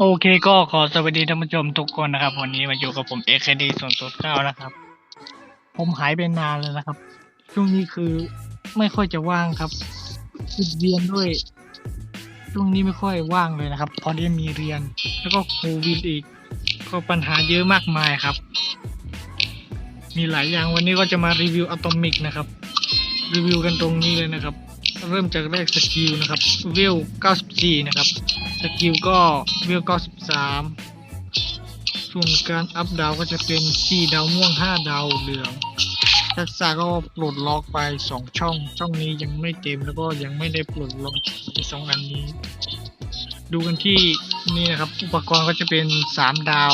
โอเคก็ขอสวัสดีท่านผู้ชมทุกคนนะครับ วันนี้มาอยู่กับผมเอคดีส่วนสุดเก้านะครับ ผมหายไปนานเลยนะครับ ช่วงนี้คือไม่ค่อยจะว่างครับติดเรียนด้วย ช่วงนี้ไม่ค่อยว่างเลยนะครับ พอได้มีเรียน แล้วก็โควิดอีก ก็ปัญหาเยอะมากมายครับ มีหลายอย่างวันนี้ก็จะมารีวิวอะตอมิกนะครับ รีวิวกันตรงนี้เลยนะครับ เริ่มจากแรกสกิลนะครับเวล94 นะครับ กิลก็เวล93 ส่วนการอัพดาวก็จะเป็น 4 ดาวม่วง 5 ดาวเหลืองทักษะก็ปลดล็อกไป 2 ช่อง ช่องนี้ยังไม่เต็มแล้วก็ยังไม่ได้ปลดล็อกในสองอันนี้ ดูกันที่นี่นะครับ อุปกรณ์ก็จะเป็น 3 ดาว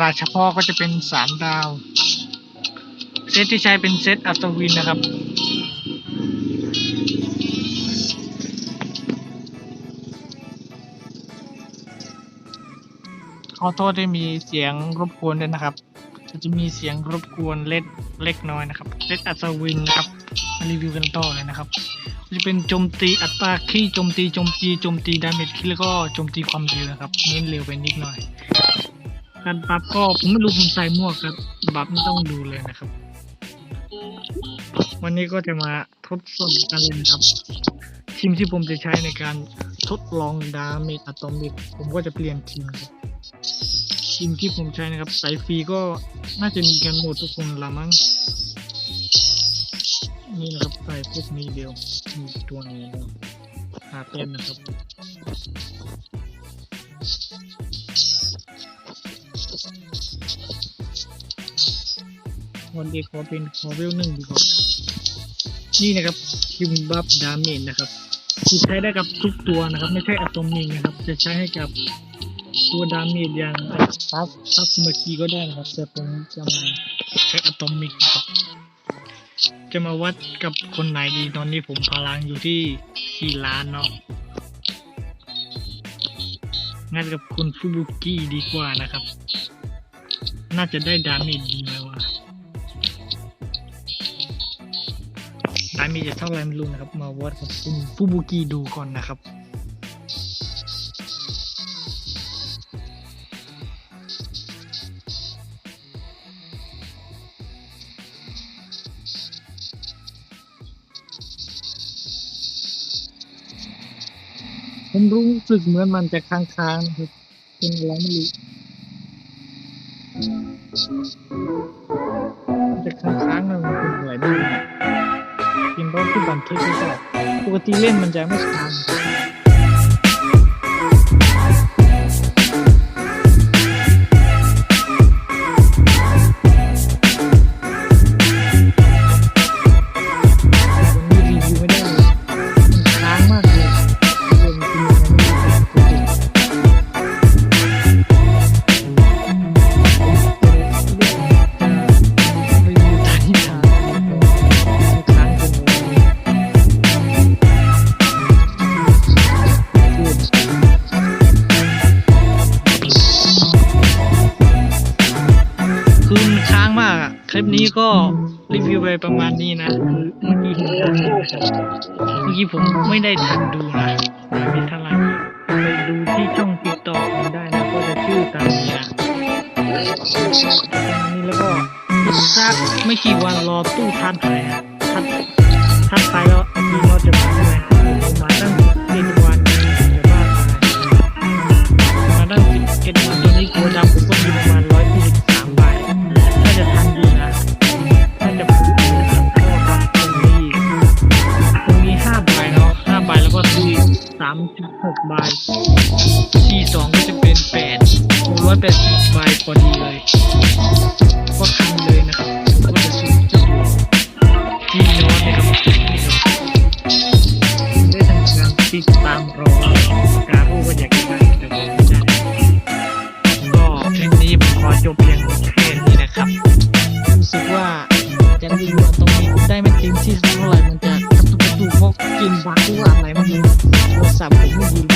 ราชพ่อก็จะเป็น 3 ดาว เซตที่ใช้เป็นเซตอัตวินนะครับ ขอโทษที่มีเสียงรบกวนด้วยนะครับ จะมีเสียงรบกวนเล็กเล็กน้อยนะครับเซตอัศวินนะครับมารีวิวกันต่อเลยนะครับ จะเป็นโจมตีอัตราขี้โจมตีโจมตีโจมตีดาเมจขี้แล้วก็โจมตีความเร็วนะครับเน้นเร็วไปนิดหน่อยการปรับก็ผมไม่รู้ผมใส่หมวครับบัฟไม่ต้องดูเลยนะครับ วันนี้ก็จะมาทดสอบกันเลยนะครับทีมที่ผมจะใช้ในการทดลองดาเมจอะตอมิก ผมก็จะเปลี่ยนทีมครับ ทีมที่ผมใช้นะครับสายฟรีก็น่าจะมีกันหมดทุกคนละมั้งนี่นะครับใส่พวกนี้เดียวมีตัวนี้นะหาเป็นนะครับวันเดีขอเป็นขอเวลหนึ่งดีกว่านี่นะครับคิมบัฟดาเมจนะครับคือใช้ได้กับทุกตัวนะครับ ไม่ใช่อะตอมินะครับ จะใช้ให้กับ ตัวดาเมจอย่างซับซับสมาคีก็ได้นะครับ แต่ผมจะมาใช้อะตอมิกนะครับ จะมาวัดกับคนไหนดีตอนนี้ผมพลังอยู่ที่สี่ล้านเนาะงั้นกับคุณฟูบุกิดีกว่านะครับ น่าจะได้ดาเมจดีไหมวะดาเมจจะเท่าไหรไม่รู้นะครับ มาวัดกับคุณฟูบุกิดูก่อนนะครับ ผมรู้สึกเหมือนมันจะค้างๆนะครับ เป็นอะไรไม่รู้จะค้างๆนะมันเป็นอะไรไม่รู้กินรถที่บันทึกหรือเปล่าปกติเล่นมันจะไม่ค้าง ก็รีวิวไปประมาณนี้นะคือเมื่อกี้เห็นแล้วนะครับเมื่อกี้ผมไม่ได้ทันดูนะไม่มีเท่าไหร่ไปดูที่ช่องติดต่อผมได้นะก็จะชื่อตามนี้นะประมนี้แล้วก็สักไม่กี่วันรอตู้ทันหายอะทันทันไปแล้วทีมเราจะมาามจุดหกใบทีสองก็จะเป็นแปดร้อยแปดสิบใบพอดีเลยก็ทันเลยนะครับก็จะซื้อเจ้าตัวจีนอนนะครับนี่ครับได้ทำการติดตามรอการรู้ว่าอยากจะได้แต่ผมไม่ได้ก็คลิปนี้ผมขอจบเพียงแค่นี้นะครับรู้สึกว่าจะรีวิวตรงนี้ได้ไม่เต็มที่เท่าไหร่มันจะกระตุกกระตุกเพราะกินบักหรืออะไร ไม่รู้